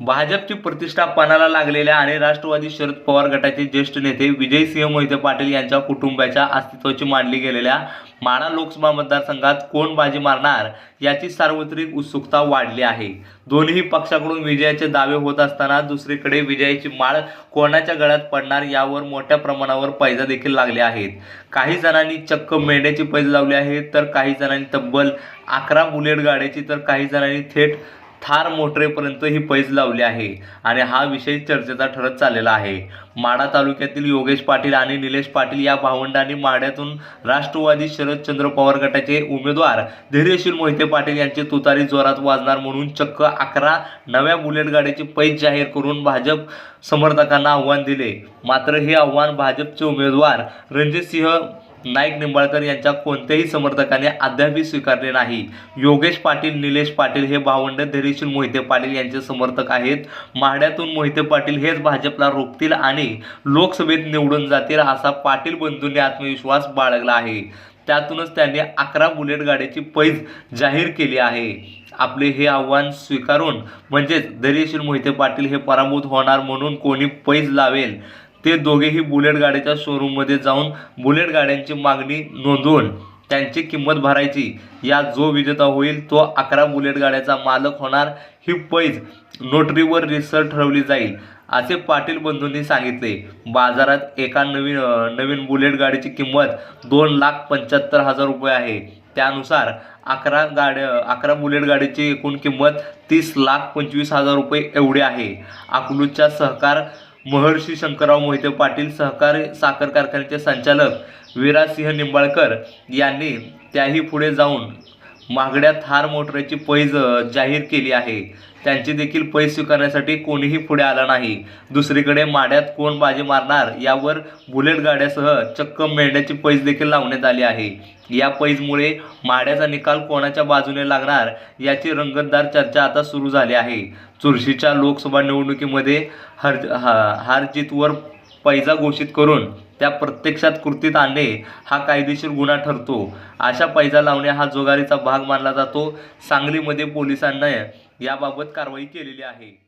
भाजपची प्रतिष्ठा पणाला लागलेल्या आणि राष्ट्रवादी शरद पवार गटाचे ज्येष्ठ नेते विजयसिंह मोहिते पाटील यांच्या कुटुंबाच्या अस्तित्वाची मांडली गेलेल्या माळा लोकसभा मतदारसंघात कोण बाजी मारणार याची सार्वत्रिक उत्सुकता वाढली आहे. दोन्ही पक्षाकडून विजयाचे दावे होत असताना दुसरीकडे विजयाची माळ कोणाच्या गळ्यात पडणार यावर मोठ्या प्रमाणावर पैजा देखील लागले आहेत. काही जणांनी चक्क मेंढ्याची पैज लावली आहे तर काही जणांनी तब्बल अकरा बुलेट गाड्याची तर काही जणांनी थेट थार मोटरेपर्यंत ही पैज लावली आहे आणि हा विषय चर्चेचा ठरत चाललेला आहे. माढा तालुक्यातील योगेश पाटील आणि निलेश पाटील या भावंडांनी माढ्यातून राष्ट्रवादी शरदचंद्र पवार गटाचे उमेदवार धैर्यशील मोहिते पाटील यांची तुतारी जोरात वाजणार म्हणून चक्क अकरा नव्या बुलेट गाडीची पैज जाहीर करून भाजप समर्थकांना आव्हान दिले. मात्र हे आव्हान भाजपचे उमेदवार रणजितसिंह नाईक निंबाळकर यांच्या कोणत्याही समर्थकाने अद्यापही स्वीकारले नाही. योगेश पाटील निलेश पाटील हे भावंड धैर्यशील मोहिते पाटील यांचे समर्थक आहेत. माढ्यातून मोहिते पाटील हेच भाजपला रोखतील आणि लोकसभेत निवडून जातील असा पाटील बंधूंनी आत्मविश्वास बाळगला आहे. त्यातूनच त्यांनी अकरा बुलेट गाड्याची पैज जाहीर केली आहे. आपले हे आव्हान स्वीकारून म्हणजेच धैर्यशील मोहिते पाटील हे पराभूत होणार म्हणून कोणी पैज लावेल ते दोघेही बुलेट गाड्याच्या शोरूममध्ये जाऊन बुलेट गाड्यांची मागणी नोंदवून त्यांची किंमत भरायची. या जो विजेता होईल तो अकरा बुलेट गाड्याचा मालक होणार. ही पैज नोटरीवर रिसर ठरवली जाईल असे पाटील बंधूंनी सांगितले. बाजारात एका नवीन नवीन बुलेट गाडीची किंमत दोन लाख पंच्याहत्तर हजार रुपये आहे. त्यानुसार अकरा गाड्या अकरा बुलेट गाडीची एकूण किंमत तीस लाख पंचवीस हजार रुपये एवढी आहे. अकलूजच्या सहकार महर्षी शंकरराव मोहिते पाटील सहकारी साखर कारखान्याचे संचालक विराजसिंह निंबाळकर यांनी त्याही पुढे जाऊन महागड्या थार मोटरची पैज जाहीर केली आहे. त्यांची देखील पैज स्वीकारण्यासाठी कोणीही पुढे आला नाही. दुसरीकडे माड्यात कोण बाजी मारणार यावर बुलेट गाड्यासह चक्क मेंढ्याची पैज देखील लावण्यात आली आहे. या पैजमुळे माड्याचा निकाल कोणाच्या बाजूने लागणार याची रंगतदार चर्चा आता सुरू झाली आहे. चुरशीच्या लोकसभा निवडणुकीमध्ये हर हा हारजीतवर पैजा घोषित करून त्या प्रत्यक्षात कृतीत आणणे हा कायदेशीर गुन्हा ठरतो. अशा पैजा लावणे हा जोगारीचा भाग मानला जातो. सांगलीमध्ये पोलिसांना याबाबत कारवाई केलेली आहे.